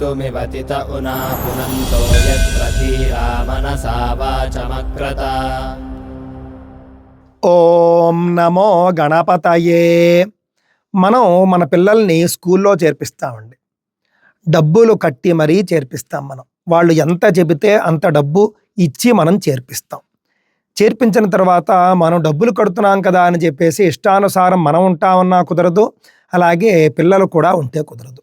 कर्तुमिवतित उना पुनन्तो यत्र धीरा मनसा वाचमक्रता ఓం నమో గణపతయే మనం మన పిల్లల్ని స్కూల్లో చేర్పిస్తామండి డబ్బులు కట్టి మరీ చేర్పిస్తాం మనం వాళ్ళు ఎంత చెబితే అంత డబ్బు ఇచ్చి మనం చేర్పిస్తాం చేర్పించిన తర్వాత మనం డబ్బులు కడుతున్నాం కదా అని చెప్పేసి ఇష్టానుసారం మనం ఉంటామన్నా కుదరదు అలాగే పిల్లలు కూడా ఉంటే కుదరదు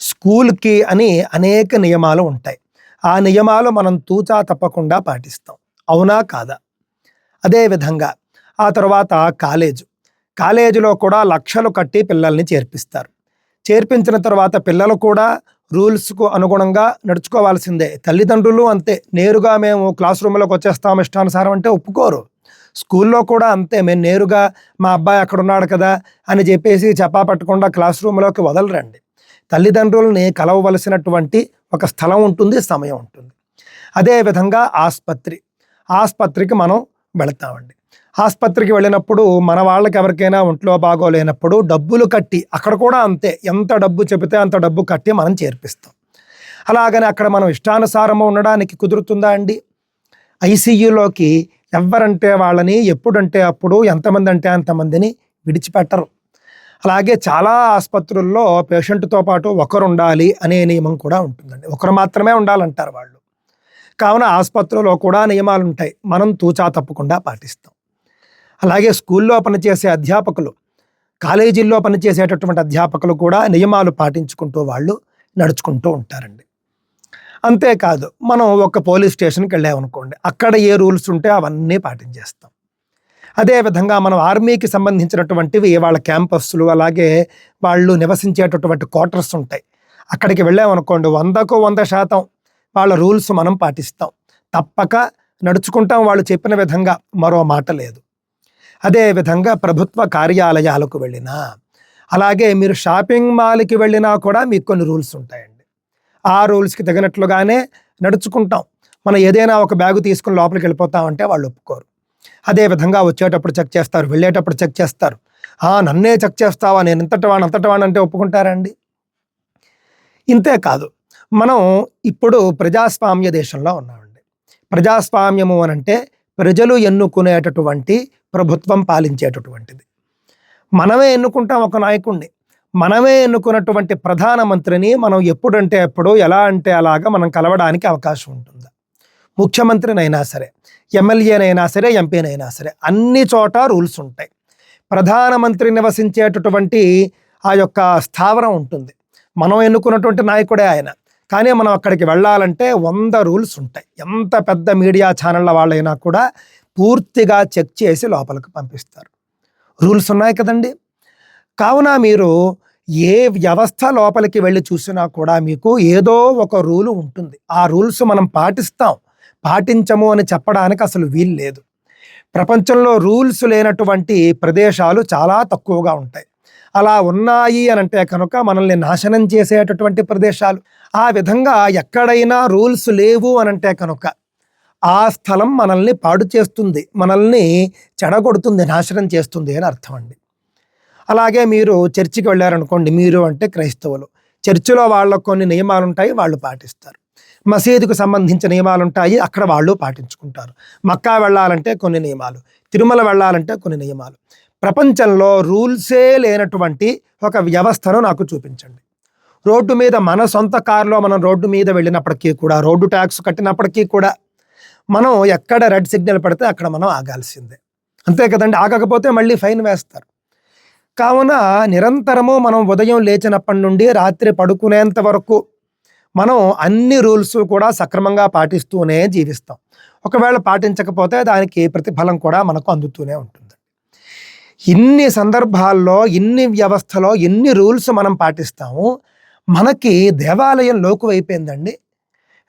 స్కూల్కి అని అనేక నియమాలు ఉంటాయి. ఆ నియమాలు మనం తూచా తప్పకుండా పాటిస్తాం. అవునా కాదా? అదేవిధంగా ఆ తర్వాత కాలేజు. కాలేజీలో కూడా లక్షలు కట్టి పిల్లల్ని చేర్పిస్తారు. చేర్పించిన తర్వాత పిల్లలు కూడా రూల్స్కు అనుగుణంగా నడుచుకోవాల్సిందే. తల్లిదండ్రులు అంతే. నేరుగా మేము క్లాస్ రూమ్లోకి వచ్చేస్తాం ఇష్టానుసారం అంటే ఒప్పుకోరు. స్కూల్లో కూడా అంతే. మేము నేరుగా మా అబ్బాయి అక్కడ ఉన్నాడు కదా అని చెప్పేసి చెప్పా పట్టకుండా క్లాస్ రూమ్లోకి వదలరండి. తల్లిదండ్రుల్ని కలవవలసినటువంటి ఒక స్థలం ఉంటుంది సమయం ఉంటుంది. అదేవిధంగా ఆసుపత్రి. ఆసుపత్రికి మనం వెళతామండి. ఆసుపత్రికి వెళ్ళినప్పుడు మన వాళ్ళకి ఎవరికైనా ఒంట్లో బాగోలేనప్పుడు డబ్బులు కట్టి అక్కడ కూడా అంతే ఎంత డబ్బు చెబితే అంత డబ్బు కట్టి మనం చేర్పిస్తాం. అలాగని అక్కడ మనం ఇష్టానుసారము ఉండడానికి కుదురుతుందా అండి? ఐసీయూలోకి ఎవరంటే వాళ్ళని ఎప్పుడంటే అప్పుడు ఎంతమంది అంటే అంతమందిని విడిచిపెట్టరు. అలాగే చాలా ఆసుపత్రుల్లో పేషెంట్తో పాటు ఒకరు ఉండాలి అనే నియమం కూడా ఉంటుందండి. ఒకరు మాత్రమే ఉండాలంటారు వాళ్ళు. కావున ఆసుపత్రిలో కూడా నియమాలు ఉంటాయి మనం తూచా తప్పకుండా పాటిస్తాం. అలాగే స్కూల్లో పనిచేసే అధ్యాపకులు కాలేజీల్లో పనిచేసేటటువంటి అధ్యాపకులు కూడా నియమాలు పాటించుకుంటూ వాళ్ళు నడుచుకుంటూ ఉంటారండి. అంతేకాదు మనం ఒక పోలీస్ స్టేషన్కి వెళ్ళామనుకోండి అక్కడ ఏ రూల్స్ ఉంటే అవన్నీ పాటించేస్తాం. అదేవిధంగా మనం ఆర్మీకి సంబంధించినటువంటివి వాళ్ళ క్యాంపస్లు అలాగే వాళ్ళు నివసించేటటువంటి క్వార్టర్స్ ఉంటాయి. అక్కడికి వెళ్ళామనుకోండి వందకు వంద శాతం వాళ్ళ రూల్స్ మనం పాటిస్తాం. తప్పక నడుచుకుంటాం వాళ్ళు చెప్పిన విధంగా మరో మాట లేదు. అదేవిధంగా ప్రభుత్వ కార్యాలయాలకు వెళ్ళినా అలాగే మీరు షాపింగ్ మాల్కి వెళ్ళినా కూడా మీకు కొన్ని రూల్స్ ఉంటాయండి. ఆ రూల్స్కి తగినట్లుగానే నడుచుకుంటాం. మనం ఏదైనా ఒక బ్యాగు తీసుకుని లోపలికి వెళ్ళిపోతామంటే వాళ్ళు ఒప్పుకోరు. అదేవిధంగా వచ్చేటప్పుడు చెక్ చేస్తారు వెళ్ళేటప్పుడు చెక్ చేస్తారు. "ఆ, నన్నే చెక్ చేస్తావా? నేను ఇంతటి వాడిని అంతటి అంటే ఒప్పుకుంటారండి? ఇంతే కాదు. మనం ఇప్పుడు ప్రజాస్వామ్య దేశంలో ఉన్నామండి. ప్రజాస్వామ్యము అనంటే ప్రజలు ఎన్నుకునేటటువంటి ప్రభుత్వం పాలించేటటువంటిది. మనమే ఎన్నుకుంటాం ఒక నాయకుడిని మనమే ఎన్నుకున్నటువంటి ప్రధానమంత్రిని మనం ఎప్పుడంటే ఎప్పుడు ఎలా అంటే అలాగా మనం కలవడానికి అవకాశం ఉంటుందా. ముఖ్యమంత్రినైనా సరే ఎమ్మెల్యేనైనా సరే ఎంపీనైనా సరే అన్ని చోట రూల్స్ ఉంటాయి. ప్రధానమంత్రి నివసించేటటువంటి ఆ యొక్క స్థావరం ఉంటుంది. మనం ఎన్నుకున్నటువంటి నాయకుడే ఆయన. కానీ మనం అక్కడికి వెళ్ళాలంటే వంద రూల్స్ ఉంటాయి. ఎంత పెద్ద మీడియా ఛానళ్ళ వాళ్ళైనా కూడా పూర్తిగా చెక్ చేసి లోపలికి పంపిస్తారు. రూల్స్ ఉన్నాయి కదండి. కావున మీరు ఏ వ్యవస్థ లోపలికి వెళ్ళి చూసినా కూడా మీకు ఏదో ఒక రూలు ఉంటుంది. ఆ రూల్స్ మనం పాటిస్తాం. పాటించము అని చెప్పడానికి అసలు వీలు లేదు. ప్రపంచంలో రూల్స్ లేనటువంటి ప్రదేశాలు చాలా తక్కువగా ఉంటాయి. అలా ఉన్నాయి అని అంటే కనుక మనల్ని నాశనం చేసేటటువంటి ప్రదేశాలు. ఆ విధంగా ఎక్కడైనా రూల్స్ లేవు అని అంటే కనుక ఆ స్థలం మనల్ని పాడు చేస్తుంది మనల్ని చెడగొడుతుంది నాశనం చేస్తుంది అని అర్థం అండి. అలాగే మీరు చర్చికి వెళ్ళారనుకోండి మీరు అంటే క్రైస్తవులు. చర్చిలో వాళ్ళకు కొన్ని నియమాలు ఉంటాయి వాళ్ళు పాటిస్తారు. మసీదుకు సంబంధించిన నియమాలు ఉంటాయి అక్కడ వాళ్ళు పాటించుకుంటారు. మక్కా వెళ్ళాలంటే కొన్ని నియమాలు. తిరుమల వెళ్ళాలంటే కొన్ని నియమాలు. ప్రపంచంలో రూల్సే లేనటువంటి ఒక వ్యవస్థను నాకు చూపించండి. రోడ్డు మీద మన సొంత కారులో మనం రోడ్డు మీద వెళ్ళినప్పటికీ కూడా రోడ్డు ట్యాక్స్ కట్టినప్పటికీ కూడా మనం ఎక్కడ రెడ్ సిగ్నల్ పడితే అక్కడ మనం ఆగాల్సిందే. అంతే కదండి. ఆగకపోతే మళ్ళీ ఫైన్ వేస్తారు. కావున నిరంతరము మనం ఉదయం లేచినప్పటి నుండి రాత్రి పడుకునేంత వరకు మనం అన్ని రూల్స్ కూడా సక్రమంగా పాటిస్తూనే జీవిస్తాం. ఒకవేళ పాటించకపోతే దానికి ప్రతిఫలం కూడా మనకు అందుతూనే ఉంటుంది. ఇన్ని సందర్భాల్లో ఇన్ని వ్యవస్థలో ఎన్ని రూల్స్ మనం పాటిస్తాము మనకి దేవాలయం లోకువైపోయిందండి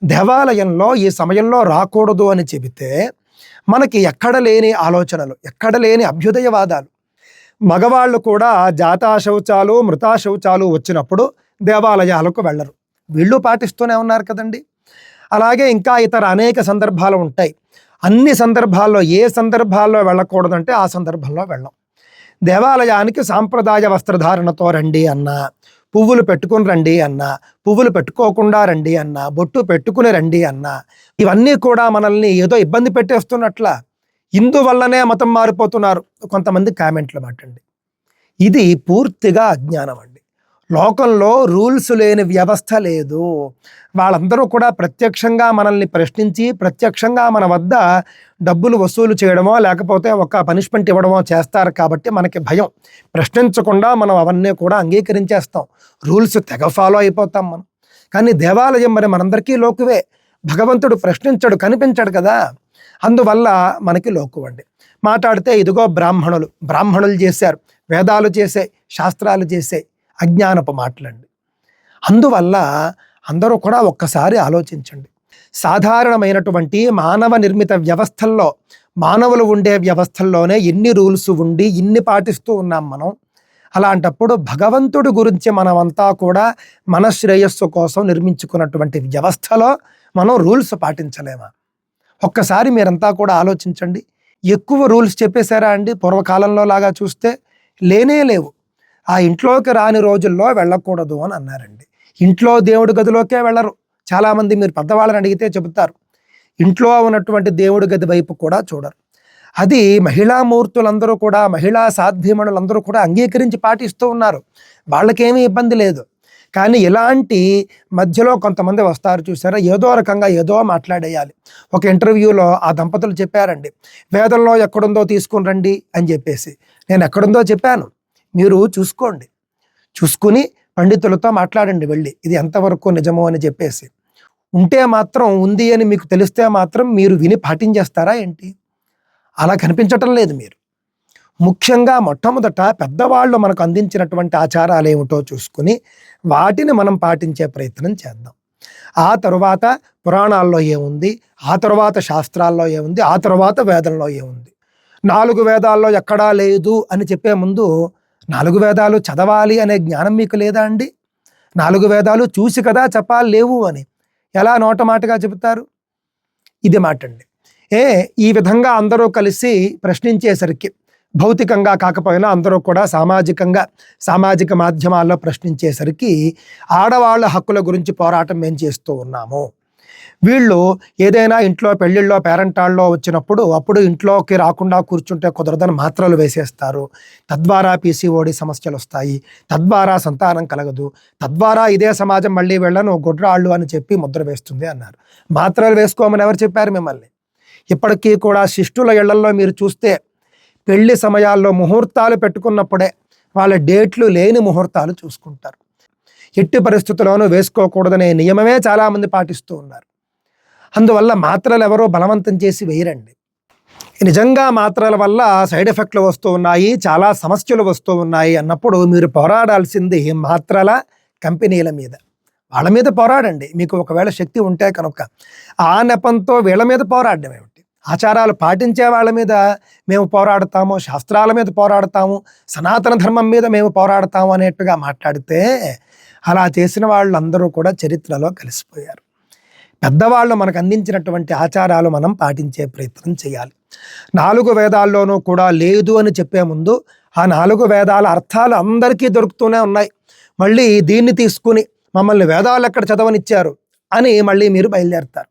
దేవాలయంలో ఈ సమయంలో రాకూడదు అని చెబితే మనకి ఎక్కడ లేని ఆలోచనలు ఎక్కడ లేని అభ్యుదయవాదాలు. మగవాళ్ళు కూడా జాతా శౌచాలు మృతా శౌచాలు వచ్చినప్పుడు దేవాలయాలకు వెళ్ళరు. వీళ్ళు పాటిస్తూనే ఉన్నారు కదండి. అలాగే ఇంకా ఇతర అనేక సందర్భాలు ఉంటాయి. అన్ని సందర్భాల్లో ఏ సందర్భాల్లో వెళ్ళకూడదంటే ఆ సందర్భంలో వెళ్ళం. దేవాలయానికి సాంప్రదాయ వస్త్రధారణతో రండి అన్నా పువ్వులు పెట్టుకుని రండి అన్నా పువ్వులు పెట్టుకోకుండా రండి అన్నా బొట్టు పెట్టుకుని రండి అన్నా ఇవన్నీ కూడా మనల్ని ఏదో ఇబ్బంది పెట్టేస్తున్నట్ల ఇందువల్లనే మతం మారిపోతున్నారు. కొంతమంది కామెంట్లు మాటండి. ఇది పూర్తిగా అజ్ఞానం అండి లోకంలో రూల్స్ లేని వ్యవస్థ లేదు. వాళ్ళందరూ కూడా ప్రత్యక్షంగా మనల్ని ప్రశ్నించి ప్రత్యక్షంగా మన వద్ద డబ్బులు వసూలు చేయడమో లేకపోతే ఒక పనిష్మెంట్ ఇవ్వడమో చేస్తారు కాబట్టి మనకి భయం. ప్రశ్నించకుండా మనం అవన్నీ కూడా అంగీకరించేస్తాం. రూల్స్ తెగ ఫాలో అయిపోతాం మనం. కానీ దేవాలయం మరి మనందరికీ లోకువే. భగవంతుడు ప్రశ్నించడు కనిపించడు కదా. అందువల్ల మనకి లోకువండి మాట్లాడితే ఇదిగో బ్రాహ్మణులు. బ్రాహ్మణులు చేశారు. వేదాలు చేసే శాస్త్రాలు చేసే అజ్ఞానపు మాటలండి. అందువల్ల అందరూ కూడా ఒక్కసారి ఆలోచించండి. సాధారణమైనటువంటి మానవ నిర్మిత వ్యవస్థల్లో మానవులు ఉండే వ్యవస్థల్లోనే ఎన్ని రూల్స్ ఉండి ఇన్ని పాటిస్తూ ఉన్నాం మనం. అలాంటప్పుడు భగవంతుడి గురించి మనమంతా కూడా మన శ్రేయస్సు కోసం నిర్మించుకున్నటువంటి వ్యవస్థలో మనం రూల్స్ పాటించలేమా? ఒక్కసారి మీరంతా కూడా ఆలోచించండి. ఎక్కువ రూల్స్ చెప్పేశారా అండి? పూర్వకాలంలో లాగా చూస్తే లేనే లేవు. ఆ ఇంట్లోకి రాని రోజుల్లో వెళ్ళకూడదు అని అన్నారండి. ఇంట్లో దేవుడి గదిలోకే వెళ్ళరు. చాలామంది మీరు పెద్దవాళ్ళని అడిగితే చెబుతారు. ఇంట్లో ఉన్నటువంటి దేవుడి గది వైపు కూడా చూడరు. అది మహిళామూర్తులందరూ కూడా మహిళా సాధ్యమణులందరూ కూడా అంగీకరించి పాటిస్తూ ఉన్నారు. వాళ్ళకేమీ ఇబ్బంది లేదు. కానీ ఇలాంటి మధ్యలో కొంతమంది వస్తారు చూసారా? ఏదో రకంగా ఏదో మాట్లాడేయాలి. ఒక ఇంటర్వ్యూలో ఆ దంపతులు చెప్పారండి. వేదంలో ఎక్కడుందో తీసుకుని రండి అని చెప్పేసి. నేను ఎక్కడుందో చెప్పాను. మీరు చూసుకోండి. చూసుకుని పండితులతో మాట్లాడండి వెళ్ళి. ఇది ఎంతవరకు నిజమో అని చెప్పేసి. ఉంటే మాత్రం ఉంది అని మీకు తెలిస్తే మాత్రం మీరు విని పాటించేస్తారా ఏంటి? అలా కనిపించటం లేదు మీరు. ముఖ్యంగా మొట్టమొదట పెద్దవాళ్ళు మనకు అందించినటువంటి ఆచారాలు ఏమిటో చూసుకుని వాటిని మనం పాటించే ప్రయత్నం చేద్దాం. ఆ తరువాత పురాణాల్లో ఏముంది? ఆ తరువాత శాస్త్రాల్లో ఏముంది? ఆ తరువాత వేదంలో ఏముంది? నాలుగు వేదాల్లో ఎక్కడా లేదు అని చెప్పే ముందు నాలుగు వేదాలు చదవాలి అనే జ్ఞానం మీకు లేదా అండి? నాలుగు వేదాలు చూసి కదా చెప్పాలి లేవు అని. ఎలా నోటమాటగా చెబుతారు? ఇది మాట అండి. ఏ ఈ విధంగా అందరూ కలిసి ప్రశ్నించేసరికి భౌతికంగా కాకపోయినా అందరూ కూడా సామాజికంగా సామాజిక మాధ్యమాల్లో ప్రశ్నించేసరికి ఆడవాళ్ళ హక్కుల గురించి పోరాటం మేము చేస్తూ ఉన్నాము. వీళ్ళు ఏదైనా ఇంట్లో పెళ్ళిళ్ళలో పేరెంటాళ్ళలో వచ్చినప్పుడు అప్పుడు ఇంట్లోకి రాకుండా కూర్చుంటే కుదరదని మాత్రలు వేసేస్తారు. తద్వారా పీసీఓడి సమస్యలు వస్తాయి. తద్వారా సంతానం కలగదు. తద్వారా ఇదే సమాజం మళ్ళీ వెళ్ళను గొడ్రాళ్ళు అని చెప్పి ముద్ర వేస్తుంది అన్నారు. మాత్రలు వేసుకోమని ఎవరు చెప్పారు మిమ్మల్ని? ఇప్పటికీ కూడా శిష్టుల ఇళ్ళలో మీరు చూస్తే పెళ్ళి సమయాల్లో ముహూర్తాలు పెట్టుకున్నప్పుడే వాళ్ళ డేట్లు లేని ముహూర్తాలు చూసుకుంటారు. ఎట్టి పరిస్థితుల్లోనూ వేసుకోకూడదనే నియమమే చాలామంది పాటిస్తూ ఉన్నారు. అందువల్ల మాత్రలు ఎవరో బలవంతం చేసి వేయరండి. నిజంగా మాత్రల వల్ల సైడ్ ఎఫెక్ట్లు వస్తూ ఉన్నాయి చాలా సమస్యలు వస్తూ ఉన్నాయి అన్నప్పుడు మీరు పోరాడాల్సింది మాత్రల కంపెనీల మీద. వాళ్ళ మీద పోరాడండి. మీకు ఒకవేళ శక్తి ఉంటే కనుక. ఆ నెపంతో వీళ్ళ మీద పోరాడడం ఏమిటి? ఆచారాలు పాటించే వాళ్ళ మీద మేము పోరాడతాము శాస్త్రాల మీద పోరాడతాము సనాతన ధర్మం మీద మేము పోరాడతాము అనేట్టుగా మాట్లాడితే అలా చేసిన వాళ్ళందరూ కూడా చరిత్రలో కలిసిపోయారు. పెద్దవాళ్ళు మనకు అందించినటువంటి ఆచారాలు మనం పాటించే ప్రయత్నం చేయాలి. నాలుగు వేదాల్లోనూ కూడా లేదు అని చెప్పే ముందు ఆ నాలుగు వేదాల అర్థాలు అందరికీ దొరుకుతూనే ఉన్నాయి. మళ్ళీ దీన్ని తీసుకుని మమ్మల్ని వేదాలు ఎక్కడ చదవనిచ్చారు అని మళ్ళీ మీరు బయలుదేరుతారు.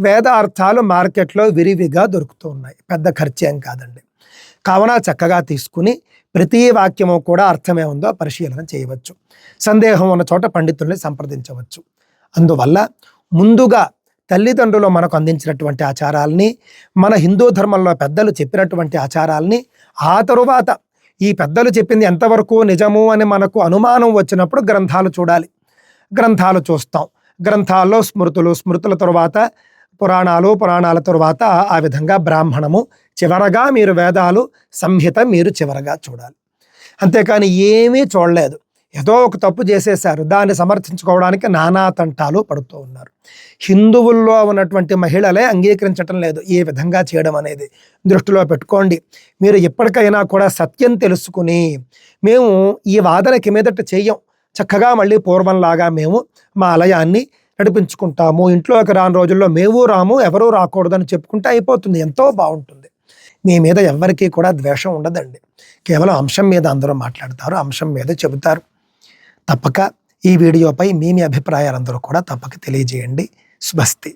వేద అర్థాలు మార్కెట్లో విరివిగా దొరుకుతూ ఉన్నాయి. పెద్ద ఖర్చేం కాదండి. కావున చక్కగా తీసుకుని ప్రతి వాక్యము కూడా అర్థమే ఉందో పరిశీలన చేయవచ్చు. సందేహం ఉన్న చోట పండితుల్ని సంప్రదించవచ్చు. అందువల్ల ముందుగా తల్లిదండ్రులు మనకు అందించినటువంటి ఆచారాలని మన హిందూ ధర్మంలో పెద్దలు చెప్పినటువంటి ఆచారాలని ఆ తరువాత ఈ పెద్దలు చెప్పింది ఎంతవరకు నిజము అని మనకు అనుమానం వచ్చినప్పుడు గ్రంథాలు చూడాలి. గ్రంథాలు చూస్తాం. గ్రంథాల్లో స్మృతులు స్మృతుల తరువాత పురాణాలు పురాణాల తరువాత ఆ విధంగా బ్రాహ్మణము చివరగా మీరు వేదాలు సంహిత మీరు చివరగా చూడాలి. అంతేకాని ఏమీ చూడలేదు. ఏదో ఒక తప్పు చేసేశారు. దాన్ని సమర్థించుకోవడానికి నానా తంటాలు పడుతూ ఉన్నారు. హిందువుల్లో ఉన్నటువంటి మహిళలే అంగీకరించటం లేదు. ఏ విధంగా చేయడం అనేది దృష్టిలో పెట్టుకోండి. మీరు ఎప్పటికైనా కూడా సత్యం తెలుసుకుని మేము ఈ వాదనకి మీదట చెయ్యం చక్కగా మళ్ళీ పూర్వంలాగా మేము మా ఆలయాన్ని నడిపించుకుంటాము. ఇంట్లోకి రాని రోజుల్లో మేము రాము ఎవరూ రాకూడదని చెప్పుకుంటే అయిపోతుంది. ఎంతో బాగుంటుంది. మీ మీద ఎవరికీ కూడా ద్వేషం ఉండదండి. కేవలం అంశం మీద అందరూ మాట్లాడతారు అంశం మీద చెబుతారు. తప్పక ఈ వీడియోపై మీ మీ అభిప్రాయాలందరూ కూడా తప్పక తెలియజేయండి. స్వస్తి.